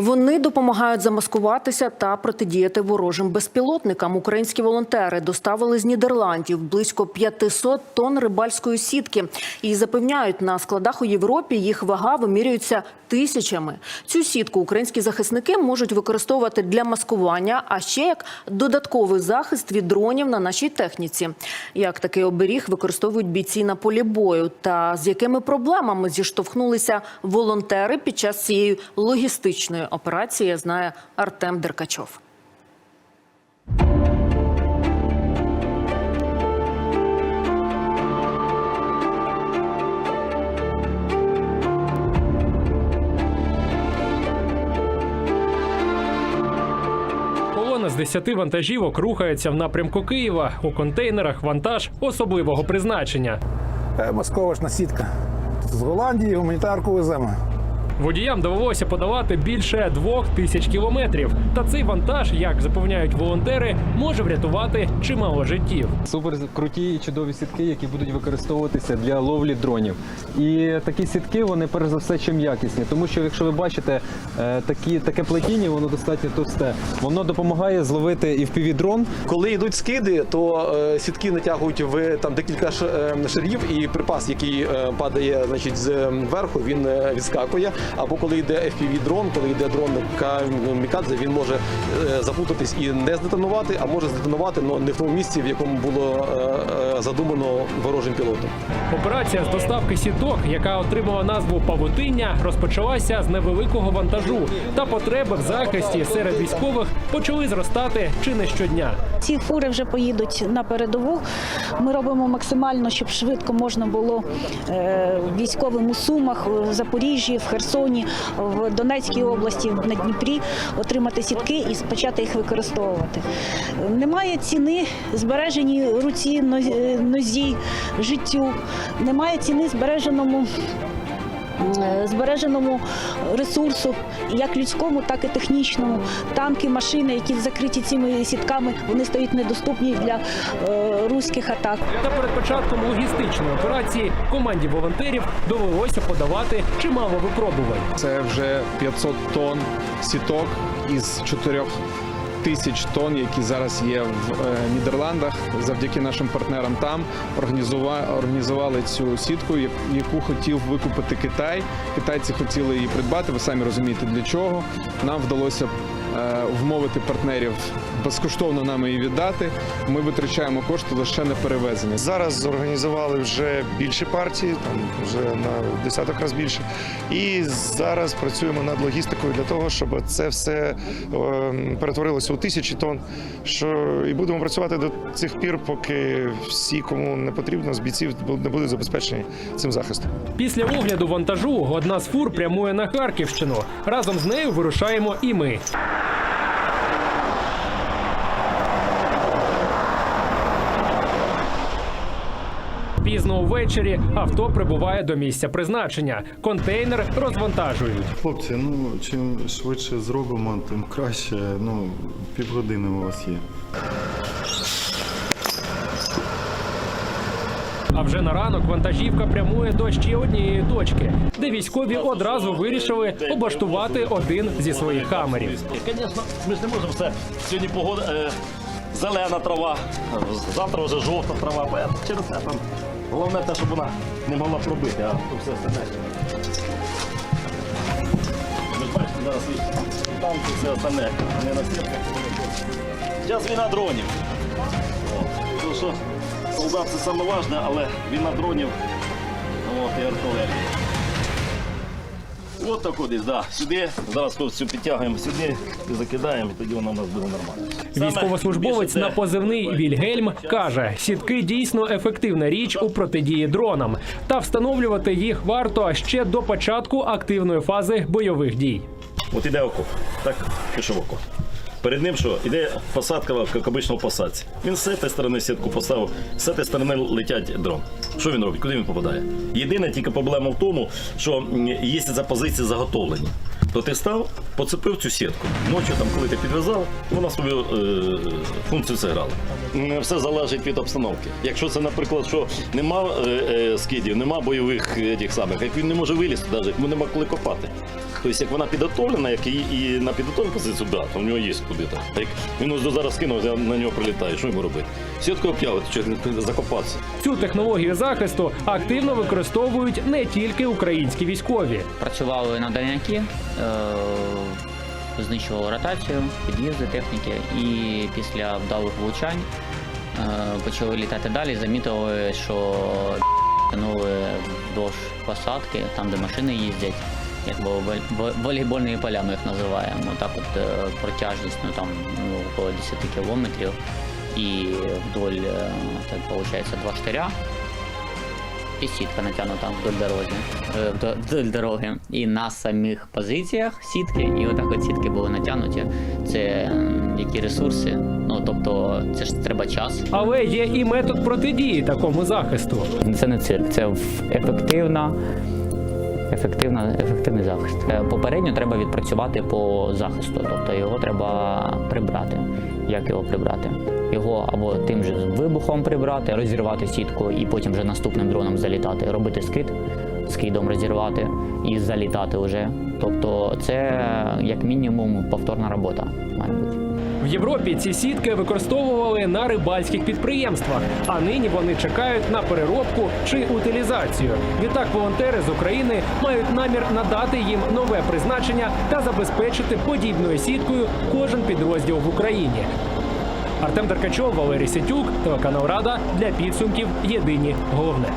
Вони допомагають замаскуватися та протидіяти ворожим безпілотникам. Українські волонтери доставили з Нідерландів близько 500 тонн рибальської сітки і запевняють, на складах у Європі їх вага вимірюється тисячами. Цю сітку українські захисники можуть використовувати для маскування, а ще як додатковий захист від дронів на нашій техніці. Як такий оберіг використовують бійці на полі бою, та з якими проблемами зіштовхнулися волонтери під час цієї логістичної операції, знає Артем Деркачов. Колона з 10 вантажівок рухається в напрямку Києва. У контейнерах вантаж особливого призначення. Е, Масковочна сітка. З Голландії гуманітарку веземо. Водіям довелося подавати більше двох тисяч кілометрів. Та цей вантаж, як запевняють волонтери, може врятувати чимало життів. Супер круті і чудові сітки, які будуть використовуватися для ловлі дронів. І такі сітки вони перш за все чим якісні, тому що якщо ви бачите е, такі таке плетіння, воно достатньо товсте. Воно допомагає зловити і в дрон. Коли йдуть скиди, то е, сітки натягують в там декілька е, шарів, і припас, який е, падає, значить, зверху, він е, відскакує. Або коли йде fpv дрон, коли йде дрон камікадзе, він може е, запутатись і не здетонувати, а може здетонувати, але не в тому місці, в якому було е, е, задумано ворожим пілотом. Операція з доставки сіток, яка отримала назву павутиння, розпочалася з невеликого вантажу. Та потреби в захисті серед військових почали зростати чи не щодня. Ці фури вже поїдуть на передову. Ми робимо максимально, щоб швидко можна було військовим у Сумах, в Запоріжжі, в Херсоні, в Донецькій області, на Дніпрі отримати сітки і почати їх використовувати. Немає ціни збереженій руці, но- нозі, життю. Немає ціни збереженому. Е, Збереженому ресурсу, як людському, так і технічному. Танки, машини, які закриті цими сітками, вони стають недоступні для е, руських атак. Та перед початком логістичної операції команді волонтерів довелося подавати чимало випробувань. Це вже 500 тонн сіток із 4 тисяч тонн, які зараз є в е, Нідерландах. Завдяки нашим партнерам там організували цю сітку, яку хотів викупити Китай. Китайці хотіли її придбати. Ви самі розумієте для чого. Нам вдалося вмовити партнерів безкоштовно нам її віддати. Ми витрачаємо кошти лише на перевезення. Зараз зорганізували вже більше партій, там вже на десяток разів більше. І зараз працюємо над логістикою для того, щоб це все е, перетворилося у тисячі тонн. Що і будемо працювати до цих пір, поки всі, кому не потрібно, з бійців не будуть забезпечені цим захистом. Після огляду вантажу одна з фур прямує на Харківщину. Разом з нею вирушаємо і ми. Пізно увечері авто прибуває до місця призначення. Контейнер розвантажують. Хлопці, ну чим швидше зробимо, тим краще. Ну, півгодини у вас є. А вже на ранок вантажівка прямує до ще однієї точки, де військові одразу вирішили облаштувати один зі своїх хамерів. Звісно, ми ж не можемо все. Сьогодні погода е, зелена трава, завтра вже жовта трава. Поэтому Через це там. Головне те, щоб вона не могла пробити, а то все остальне. Ви бачите, зараз і танки, все остальне. Не на сітках. Зараз війна дронів. Тому що солдат це важне, але війна дронів і артилерія. От так от да. Сюди, зараз всю підтягуємо сюди і закидаємо, і тоді воно у нас буде нормально. Військовослужбовець на позивний Вільгельм каже: сітки дійсно ефективна річ у протидії дронам, та встановлювати їх варто ще до початку активної фази бойових дій. От іде око, так, пішов окоп. Перед ним що? Іде посадка, як обично в посадці. Він з цієї сторони сітку поставив, з цієї сторони летять дрон. Що він робить? Куди він попадає? Єдина тільки проблема в тому, що якщо за позиції заготовлені, то ти став, поцепив цю сітку. Ночі, там, коли ти підв'язав, вона свою е, функцію зіграла. Все залежить від обстановки. Якщо це, наприклад, що нема е, е, скидів, нема бойових е, тих самих, як він не може вилізти, навіть йому нема коли копати. Тобто, як вона підготовлена, як і, і на підготовлену позицію, да, то в нього є куди там. Так, він ось зараз кинув, я на нього прилітаю. Що йому робити? Сітку обтягувати, чи закопатися. Цю технологію захисту активно використовують не тільки українські військові. Працювали на дальняки, е, знищували ротацію, під'їзди техніки і після вдалих влучань е, почали літати далі. Замітили, що тянули вдовж посадки, там де машини їздять. Як бо волейбольні поля ми їх називаємо. Так от е, протяжність ну, там, ну, около 10 кілометрів. І вдоль, е, так виходить, два штиря і сітка натягнута вдоль дороги, е, вдоль дороги. І на самих позиціях сітки, і отак от сітки були натягнуті. Це які ресурси. Ну тобто, це ж треба час. Але є і метод протидії такому захисту. Це не цирк, це ефективна. Ефективна, ефективний захист. Е, Попередньо треба відпрацювати по захисту, тобто його треба прибрати. Як його прибрати? Його або тим же вибухом прибрати, розірвати сітку і потім вже наступним дроном залітати, робити скид, скидом розірвати і залітати вже. Тобто це як мінімум повторна робота має бути. В Європі ці сітки використовували на рибальських підприємствах, а нині вони чекають на переробку чи утилізацію. Відтак волонтери з України мають намір надати їм нове призначення та забезпечити подібною сіткою кожен підрозділ в Україні. Артем Деркачов, Валерій Сетюк, телеканал Рада для підсумків. Єдині головне.